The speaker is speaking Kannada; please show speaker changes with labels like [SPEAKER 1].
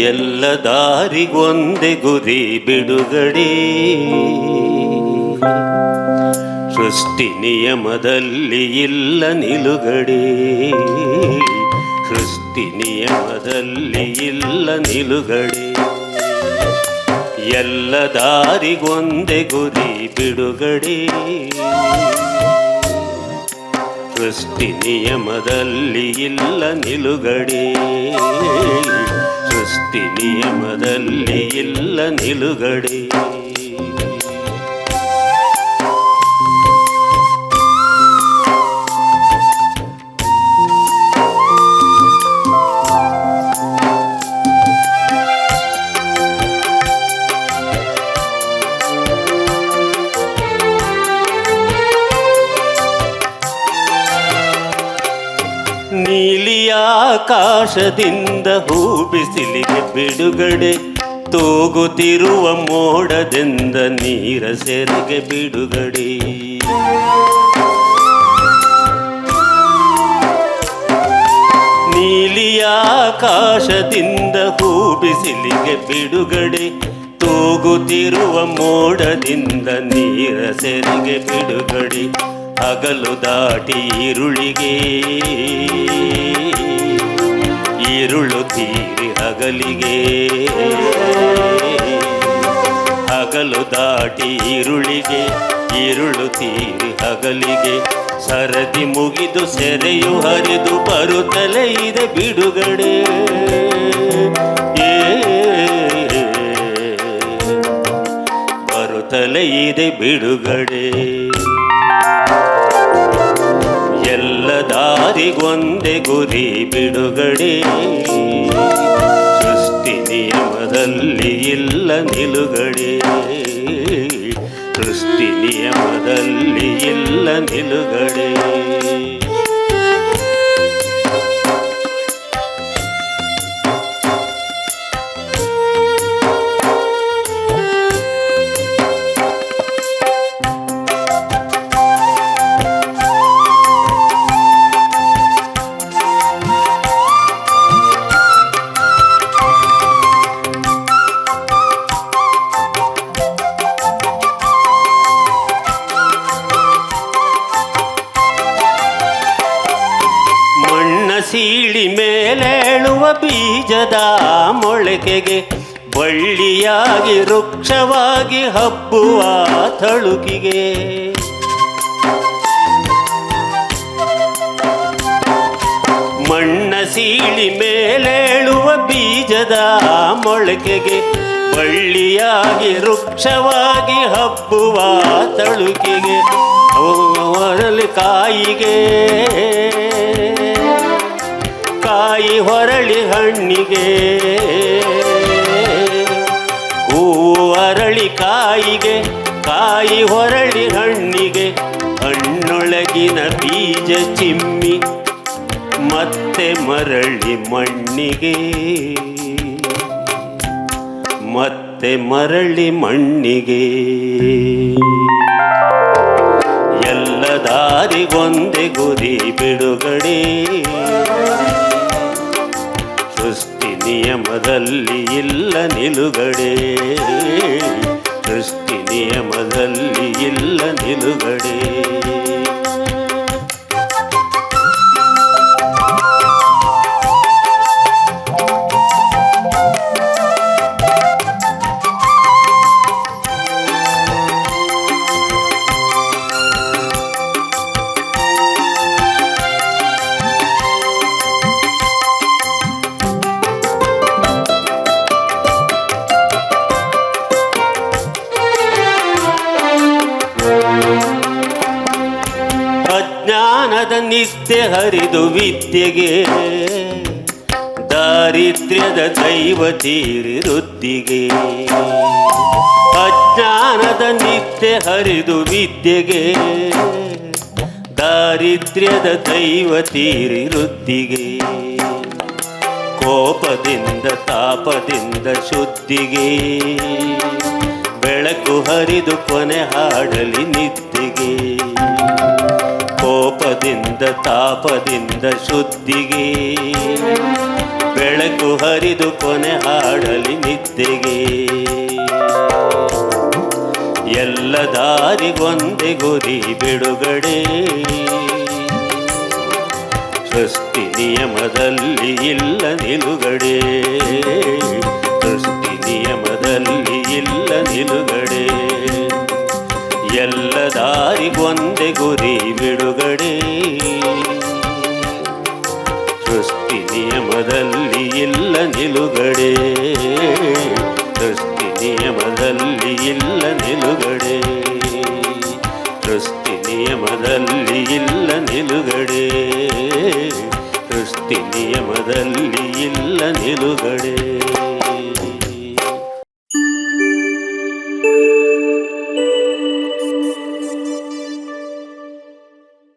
[SPEAKER 1] ಎಲ್ಲ ದಾರಿಗೊಂದೆ ಗುರಿ ಬಿಡುಗಡೆ. ಸೃಷ್ಟಿ ನಿಯಮದಲ್ಲಿ ಇಲ್ಲ ನಿಲುಗಡೆ. ಸೃಷ್ಟಿ ನಿಯಮದಲ್ಲಿ ಇಲ್ಲ ನಿಲುಗಡೆ. ಎಲ್ಲ ದಾರಿಗೊಂದೆ ಗುರಿ ಬಿಡುಗಡೆ. ಸೃಷ್ಟಿ ನಿಯಮದಲ್ಲಿ ಇಲ್ಲ ನಿಲುಗಡೆ. ಸೃಷ್ಟಿ ನಿಯಮದಲ್ಲಿ ಇಲ್ಲ ನಿಲುಗಡೆ. ಆಕಾಶದಿಂದ ಹೂ ಬಿಸಿಲಿಗೆ ಬಿಡುಗಡೆ, ತೂಗುತ್ತಿರುವ ಮೋಡದಿಂದ ನೀರ ಸೆರೆಗೆ ಬಿಡುಗಡೆ. ನೀಲಿಯ ಆಕಾಶದಿಂದ ಹೂ ಬಿಸಿಲಿಗೆ ಬಿಡುಗಡೆ, ತೂಗುತ್ತಿರುವ ಮೋಡದಿಂದ ನೀರ ಸೆರೆಗೆ ಬಿಡುಗಡೆ. ಹಗಲು ದಾಟಿ ಈರುಳಿಗೆ ಈರುಳು ತೀರಿ ಹಗಲಿಗೆ. ಹಗಲು ದಾಟಿ ಈರುಳಿಗೆ ಈರುಳು ತೀರಿ ಹಗಲಿಗೆ. ಸರದಿ ಮುಗಿದು ಸೆರೆಯು ಹರಿದು ಬರುತ್ತಲೇ ಇದೆ ಬಿಡುಗಡೆ. ಬರುತ್ತಲೇ ಇದೆ ಬಿಡುಗಡೆ. ದಾರಿಗೊಂದೆ ಗುರಿ ಬಿಡುಗಡೆ. ಸೃಷ್ಟಿ ನಿಯಮದಲ್ಲಿ ಇಲ್ಲ ನಿಲುಗಡೆ. ಸೃಷ್ಟಿ ನಿಯಮದಲ್ಲಿ ಇಲ್ಲ ನಿಲುಗಡೆ. ಸೀಳಿ ಮೇಲೇಳುವ ಬೀಜದ ಮೊಳಕೆಗೆ ಬಳ್ಳಿಯಾಗಿ ವೃಕ್ಷವಾಗಿ ಹಬ್ಬುವ ತಳುಕಿಗೆ ಮಣ್ಣ ಸೀಳಿ ಮೇಲೇಳುವ ಬೀಜದ ಮೊಳಕೆಗೆ ಬಳ್ಳಿಯಾಗಿ ವೃಕ್ಷವಾಗಿ ಹಬ್ಬುವ ತಳುಕಿಗೆ ಅವರಲ್ಲಿ ಕಾಯಿಗೆ ಕಾಯಿ ಹೊರಳಿ ಹಣ್ಣಿಗೆ. ಹೂವು ಅರಳಿ ಕಾಯಿಗೆ, ಕಾಯಿ ಹೊರಳಿ ಹಣ್ಣಿಗೆ. ಹಣ್ಣೊಳಗಿನ ಬೀಜ ಚಿಮ್ಮಿ, ಮತ್ತೆ ಮರಳಿ ಮಣ್ಣಿಗೆ. ಮತ್ತೆ ಮರಳಿ ಮಣ್ಣಿಗೆ. ಎಲ್ಲ ದಾರಿಗೊಂದೆ ಗುರಿ ಬಿಡುಗಡೆ. ನಿಯಮದಲ್ಲಿ ಇಲ್ಲ ನಿಲುಗಡೆ. ಸೃಷ್ಟಿ ನಿಯಮದಲ್ಲಿ ಇಲ್ಲ ನಿಲುಗಡೆ. ಅಜ್ಞಾನದ ನಿತ್ಯ ಹರಿದು ವಿದ್ಯೆಗೆ. ದಾರಿದ್ರ್ಯದ ದೈವ ತೀರಿರುತ್ತಿಗೆ ಅಜ್ಞಾನದ ನಿತ್ಯ ಹರಿದು ವಿದ್ಯೆಗೆ. ದಾರಿದ್ರ್ಯದ ದೈವ ತೀರಿರುತ್ತಿಗೆ ಕೋಪದಿಂದ, ತಾಪದಿಂದ, ಶುದ್ಧಿಗೆ. ಬೆಳಕು ಹರಿದು ಕೊನೆ ಹಾಡಲಿ ನಿದ್ದೆಗೆ. ಕೋಪದಿಂದ ತಾಪದಿಂದ ಶುದ್ಧಿಗೆ. ಬೆಳಕು ಹರಿದು ಕೊನೆ ಹಾಡಲಿ ನಿದ್ದೆಗೆ. ಎಲ್ಲ ದಾರಿಗೊಂದೆ ಗುರಿ ಬಿಡುಗಡೆ. ಸೃಷ್ಟಿ ನಿಯಮದಲ್ಲಿ ಇಲ್ಲ ನಿಲುಗಡೆ. ಸೃಷ್ಟಿ ನಿಯಮದಲ್ಲಿ ಇಲ್ಲ ನಿಲುಗಡೆ. ಎಲ್ಲ ದಾರಿಗೊಂದೆ ಗುರಿ ಬಿಡುಗಡೆ ಸೃಷ್ಟಿ ನಿಯಮದಲ್ಲಿ ಇಲ್ಲ ನಿಲುಗಡೆ ಸೃಷ್ಟಿ ನಿಯಮದಲ್ಲಿ ಇಲ್ಲ ನಿಲುಗಡೆ ಸೃಷ್ಟಿ ನಿಯಮದಲ್ಲಿ ಇಲ್ಲ ನಿಲುಗಡೆ ಸೃಷ್ಟಿ ನಿಯಮದಲ್ಲಿ ಇಲ್ಲ ನಿಲುಗಡೆ